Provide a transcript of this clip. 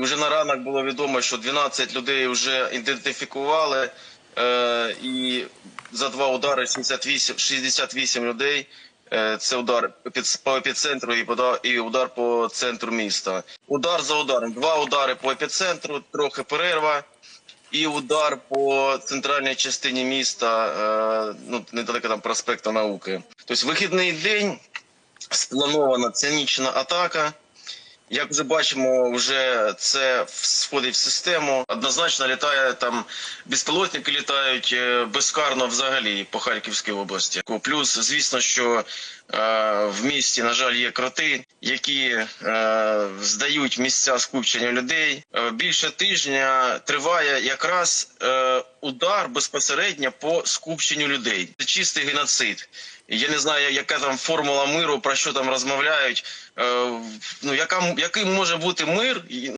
Вже на ранок було відомо, що 12 людей вже ідентифікували, е, і за два удари 68, 68 людей. Е, Це удар під- по епіцентру і пода- і удар по центру міста. Удар за ударом. Два удари по епіцентру, трохи перерва. І удар по центральній частині міста, е, ну недалеко там проспекту науки. Тобто вихідний день спланована цинічна атака. Як вже бачимо, вже це входить в систему. Однозначно літає там безпілотники літають е, безкарно взагалі по Харківській області. Плюс, звісно, що е, в місті, на жаль, є кроти, які е, здають місця скупчення людей. Е, більше тижня триває якраз е, удар безпосередньо по скупченню людей. Це чистий геноцид. Я не знаю, яка там формула миру, про що там розмовляють. Е, ну яка який може бути мир,